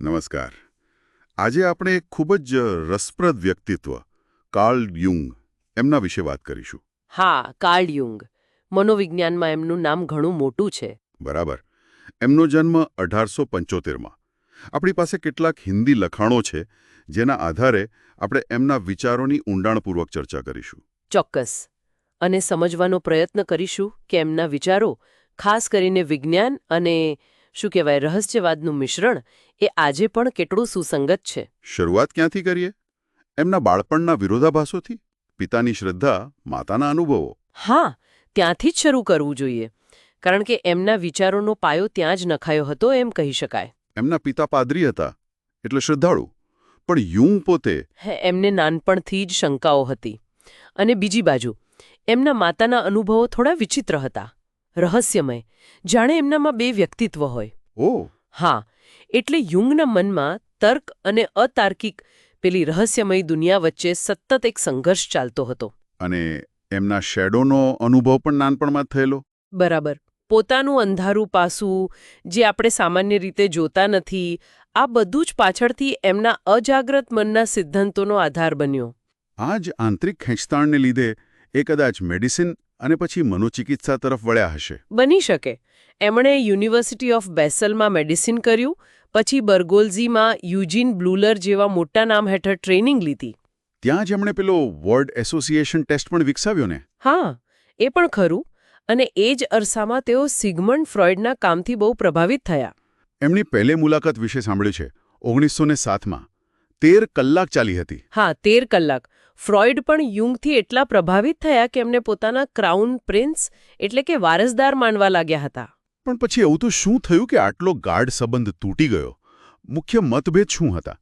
નમસ્કાર. આજે આપણે એક ખૂબ જ રસપ્રદ વ્યક્તિત્વ કાર્લ યુંગ એમના વિશે વાત કરીશું. હા કાર્લ યુંગ. મનોવિજ્ઞાનમાં એમનું નામ ઘણું મોટું છે. બરાબર. એમનો જન્મ અઢારસો પંચોતેરમાં. આપણી પાસે કેટલાક હિન્દી લખાણો છે જેના આધારે આપણે એમના વિચારોની ઊંડાણપૂર્વક ચર્ચા કરીશું. ચોક્કસ. અને સમજવાનો પ્રયત્ન કરીશું કે એમના વિચારો ખાસ કરીને વિજ્ઞાન અને શું કહેવાય રહસ્યવાદનું મિશ્રણ એ આજે પણ કેટલું સુસંગત છે. શરૂઆત ક્યાંથી કરીએ? એમના બાળપણના વિરોધાભાસોથી? પિતાની શ્રદ્ધા માતાના અનુભવો? હા ત્યાંથી જ શરૂ કરવું જોઈએ. કારણ કે એમના વિચારોનો પાયો ત્યાં જ નખાયો હતો એમ કહી શકાય. એમના પિતા પાદરી હતા એટલે શ્રદ્ધાળુ. પણ યુંગ પોતે? હે, એમને નાનપણથી જ શંકાઓ હતી. અને બીજી બાજુ એમના માતાના અનુભવો થોડા વિચિત્ર હતા. રહસ્યમય. જાણે એમનામાં બે વ્યક્તિત્વ હોય. ઓ. હા એટલે યુંગના મનમાં તર્ક અને અતાર્કિક પેલી રહસ્યમય દુનિયા વચ્ચે સતત એક સંઘર્ષ ચાલતો હતો. અને એમના શેડોનો અનુભવ પણ નાનપણમાં થયેલો? બરાબર. પોતાનું અંધારું પાસું જે આપણે સામાન્ય રીતે જોતા નથી આ બધું જ પાછળથી એમના અજાગ્રત મનના સિદ્ધાંતોનો આધાર બન્યો. આ જ આંતરિક ખેંચતાણને લીધે એ કદાચ મેડિસિન અને પછી મનોચિકિત્સા તરફ વળ્યા હશે. બની શકે. એમણે યુનિવર્સિટી ઓફ બેસલમાં મેડિસિન કર્યું પછી બર્ગોલ્ઝીમાં યુજીન બ્લુલર જેવા મોટા નામ હેઠળ ટ્રેનિંગ લીધી. ત્યાં જ એમણે પેલો વર્ડ એસોસિએશન ટેસ્ટ પણ વિકસાવ્યો ને? હા એ પણ ખરું અને એ જ અરસામાં તેઓ સિગમન્ડ ફ્રોઇડના કામથી બહુ પ્રભાવિત થયા. એમની પહેલે મુલાકાત વિશે સાંભળ્યું છે. ઓગણીસો ને સાતમાં. તેર કલાક ચાલી હતી. હા તેર કલાક. ફ્રોઇડ પણ યુંગથી એટલા પ્રભાવિત થયા કે એમને પોતાના ક્રાઉન પ્રિન્સ એટલે કે વારસદાર માનવા લાગ્યા હતા. પણ પછી એવું તો શું થયું કે આટલો ગાઢ સંબંધ તૂટી ગયો? મુખ્ય મતભેદ શું હતા?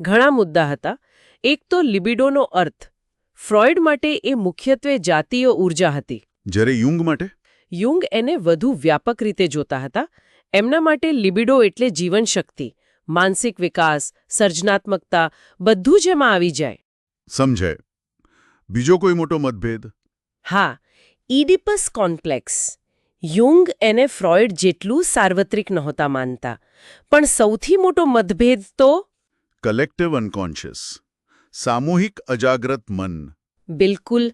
ઘણા મુદ્દા હતા. એક તો લિબિડોનો અર્થ. ફ્રોઇડ માટે એ મુખ્યત્વે જાતીય ઊર્જા હતી. જ્યારે યુંગ માટે? યુંગ એને વધુ વ્યાપક રીતે જોતા હતા. એમના માટે લિબિડો એટલે જીવનશક્તિ માનસિક વિકાસ સર્જનાત્મકતા બધું જ એમાં આવી જાય. સમજાય બીજો કોઈ મોટો મતભેદ? હા ઇડિપસ કોમ્પ્લેક્સ. યુંગ એને ફ્રોઇડ જેટલું સાર્વત્રિક નહોતા માનતા. પણ સૌથી મોટો મતભેદ તો? કલેક્ટિવ અનકોન્શિયસ સામૂહિક અજાગ્રત મન. બિલકુલ.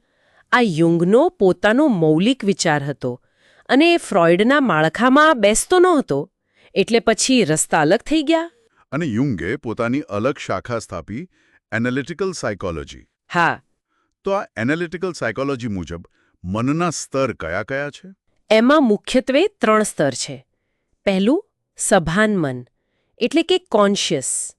આ યુંગનો પોતાનો મૌલિક વિચાર હતો અને એ ફ્રોઇડના માળખામાં બેસતો નહોતો. એટલે પછી રસ્તા અલગ થઈ ગયા. અને યુંગે પોતાની અલગ શાખા સ્થાપી એનાલિટિકલ સાયકોલોજી હા. તો આ એનાલિટિકલ સાયકોલોજી મુજબ મનના સ્તર કયા કયા છે? એમાં મુખ્યત્વે ત્રણ સ્તર છે. પહેલું સભાન મન એટલે કે કોન્શિયસ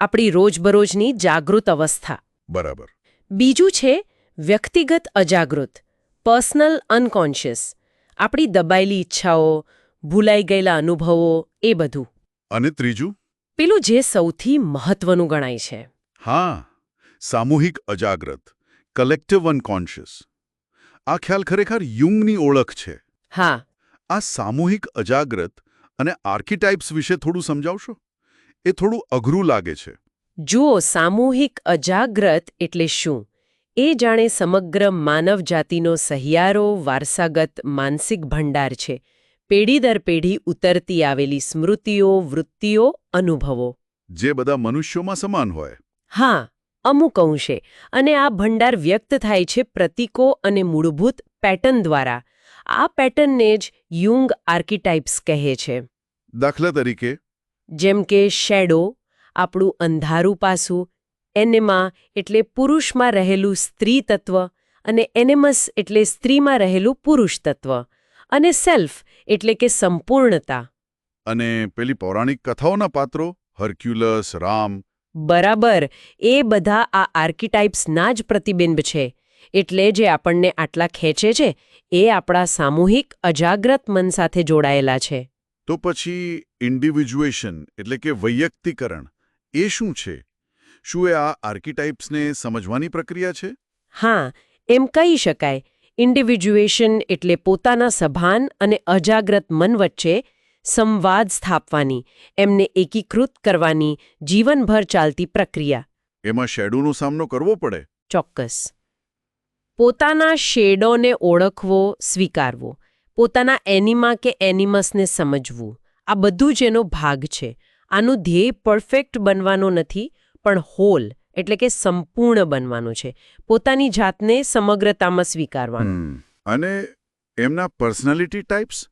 આપણી રોજબરોજની જાગૃત અવસ્થા. બરાબર. બીજું છે વ્યક્તિગત અજાગૃત પર્સનલ અનકોન્શિયસ આપણી દબાયેલી ઈચ્છાઓ ભૂલાઈ ગયેલા અનુભવો એ બધું. અને ત્રીજું? પેલું જે સૌથી મહત્વનું ગણાય છે. હા સામૂહિક અજાગ્રત કલેક્ટિવ અનકોન્શિયસ આ ખ્યાલ ખરેખર યુંગની ઓળખ છે. હા. આ સામૂહિક અજાગ્રત અને આર્કિટાઇપ્સ વિશે થોડું સમજાવશો? એ થોડું અઘરું લાગે છે. જુઓ સામૂહિક અજાગ્રત એટલે શું? એ જાણે સમગ્ર માનવ જાતિનો સહિયારો વારસાગત માનસિક ભંડાર છે. પેઢી દર પેઢી ઉતરતી આવેલી સ્મૃતિઓ વૃત્તિઓ અનુભવો. જે બધા મનુષ્યોમાં સમાન હોય. હા અમુક અંશે અને આ ભંડાર વ્યક્ત થાય છે પ્રતીકો અને મૂળભૂત પેટર્ન દ્વારા. આ પેટર્નને જ યુંગ આર્કિટાઇપ્સ કહે છે. દાખલા તરીકે જેમ કે શેડો આપણું અંધારું પાસું એનેમા એટલે પુરુષમાં રહેલું સ્ત્રી તત્વ અને એનેમસ એટલે સ્ત્રીમાં રહેલું પુરુષ તત્વ અને સેલ્ફ એટલે કે સંપૂર્ણતા. અને પેલી પૌરાણિક કથાઓના પાત્રો હર્ક્યુલસ રામ બરાબર એ બધા આ આર્કિટાઇપ્સના જ પ્રતિબિંબ છે. એટલે જે આપણને આટલા ખેંચે છે એ આપણા સામૂહિક અજાગ્રત મન સાથે જોડાયેલા છે. તો પછી ઇન્ડિવિજ્યુએશન એટલે કે વૈયક્તિકરણ એ શું છે? શું એ આ આર્કિટાઇપ્સને સમજવાની પ્રક્રિયા છે? હા એમ કહી શકાય. ઇન્ડિવિજ્યુએશન એટલે પોતાના સભાન અને અજાગ્રત મન વચ્ચે સંવાદ સ્થાપવાની એમને એકીકૃત કરવાની જીવનભર ચાલતી પ્રક્રિયા. એમાં શેડોનો સામનો કરવો પડે. ચોક્કસ. પોતાના શેડોને ઓળખવો સ્વીકારવો. પોતાના એનિમા કે એનિમસને સમજવું. આ બધું જ એનો ભાગ છે. આનું ધ્યેય પરફેક્ટ બનવાનો નથી પણ હોલ એટલે કે સંપૂર્ણ બનવાનું છે. પોતાની જાતને સમગ્રતામાં સ્વીકારવાનું. અને એમના પર્સનાલિટી ટાઈપ્સ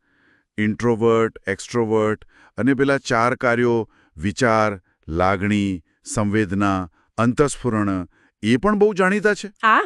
ઇન્ટ્રોવર્ટ એક્સ્ટ્રોવર્ટ અને પેલા ચાર કાર્યો વિચાર લાગણી સંવેદના અંતસ્ફુરણ એ પણ બહુ જાણીતા છે. આ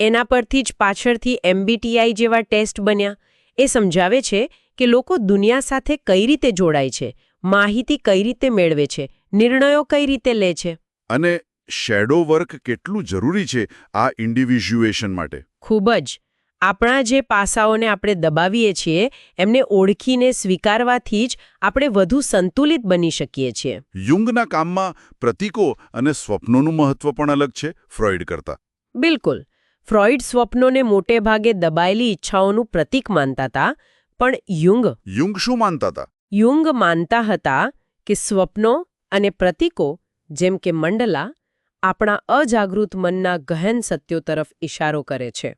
એના પરથી જ પાછળથી એમબીટીઆઈ જેવા ટેસ્ટ બન્યા. એ સમજાવે છે કે લોકો દુનિયા સાથે કઈ રીતે જોડાય છે માહિતી કઈ રીતે મેળવે છે નિર્ણયો કઈ રીતે લે છે. અને શેડો વર્ક કેટલું જરૂરી છે આ ઇન્ડિવિઝ્યુએશન માટે? ખૂબ જ. આપણા જે પાસાઓને આપણે દબાવીએ છીએ એમને ઓળખીને સ્વીકારવાથી જ આપણે વધુ સંતુલિત બની શકીએ છીએ. યુંગના કામમાં પ્રતીકો અને સ્વપ્નોનું મહત્વ પણ અલગ છે ફ્રોઇડ કરતા. બિલકુલ. ફ્રોઇડ સ્વપ્નોને મોટે ભાગે દબાયેલી ઈચ્છાઓનું પ્રતીક માનતા હતા પણ યુંગ યુંગ શું માનતા હતા યુંગ માનતા હતા કે સ્વપ્નો અને પ્રતીકો જેમ કે મંડલા આપણા અજાગૃત મનના ગહન સત્યો તરફ ઇશારો કરે છે.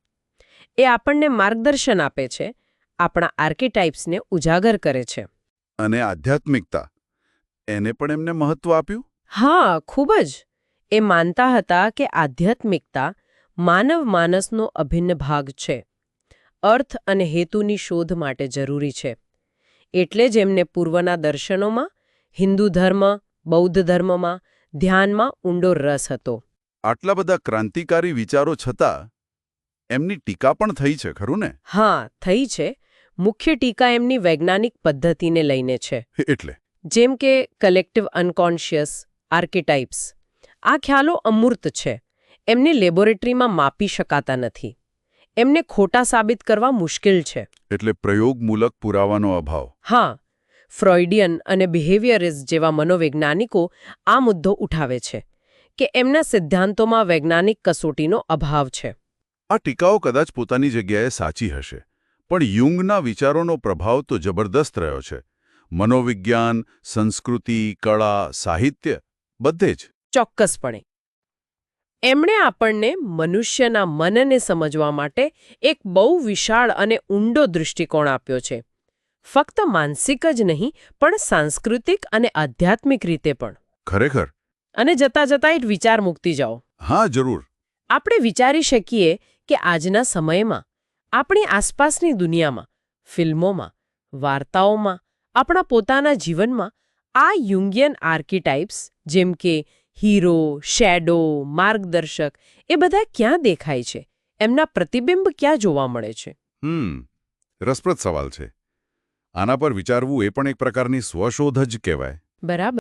એ આપણને માર્ગદર્શન આપે છે આપણા આર્કિટાઇપ્સને ઉજાગર કરે છે. અને આધ્યાત્મિકતા એને પણ એમને મહત્વ આપ્યું? હા ખૂબ જ. એ માનતા હતા કે આધ્યાત્મિકતા માનવ માનસનો અભિન્ન ભાગ છે. અર્થ અને હેતુની શોધ માટે જરૂરી છે. એટલે જ એમને પૂર્વના દર્શનોમાં હિન્દુ ધર્મ બૌદ્ધ ધર્મમાં ધ્યાનમાં ઊંડો રસ હતો. આટલા બધા ક્રાંતિકારી વિચારો છતાં એમની ટીકા પણ થઈ છે ખરું ને? હા થઈ છે. મુખ્ય ટીકા એમની વૈજ્ઞાનિક પદ્ધતિને લઈને છે. એટલે? જેમ કે કલેક્ટિવ અનકોન્શિયસ આર્કિટાઇપ્સ આ ખ્યાલો અમૂર્ત છે. એમને લેબોરેટરીમાં માપી શકાતા નથી. એમને ખોટા સાબિત કરવા મુશ્કેલ છે. એટલે પ્રયોગમૂલક પુરાવાનો અભાવ. હા ફ્રોઇડિયન અને બિહેવિયરિસ્ટ જેવા મનોવૈજ્ઞાનિકો આ મુદ્દો ઉઠાવે છે કે એમના સિદ્ધાંતોમાં વૈજ્ઞાનિક કસોટીનો અભાવ છે. આ ટીકાઓ કદાચ પોતાની જગ્યાએ સાચી હશે. પણ યુંગના વિચારોનો પ્રભાવ તો જબરદસ્ત રહ્યો છે. મનોવિજ્ઞાન સંસ્કૃતિ કળા સાહિત્ય બધે જ. ચોક્કસપણે. એમણે આપણને મનુષ્યના મનને સમજવા માટે એક બહુ વિશાળ અને ઊંડો દૃષ્ટિકોણ આપ્યો છે. ફક્ત માનસિક જ નહીં પણ સાંસ્કૃતિક અને આધ્યાત્મિક રીતે પણ. ખરેખર? અને જતા જતા એક વિચાર મૂકતી જાઓ. હા જરૂર. આપણે વિચારી શકીએ કે આજના સમયમાં આપણી આસપાસની દુનિયામાં ફિલ્મોમાં વાર્તાઓમાં આપણા પોતાના જીવનમાં આ યુંગિયન આર્કિટાઇપ્સ જેમ કે હીરો શેડો માર્ગદર્શક એ બધા ક્યાં દેખાય છે? એમના પ્રતિબિંબ ક્યાં જોવા મળે છે? હમ રસપ્રદ સવાલ છે. આના પર વિચારવું એ પણ એક પ્રકારની સ્વશોધ જ કહેવાય. બરાબર.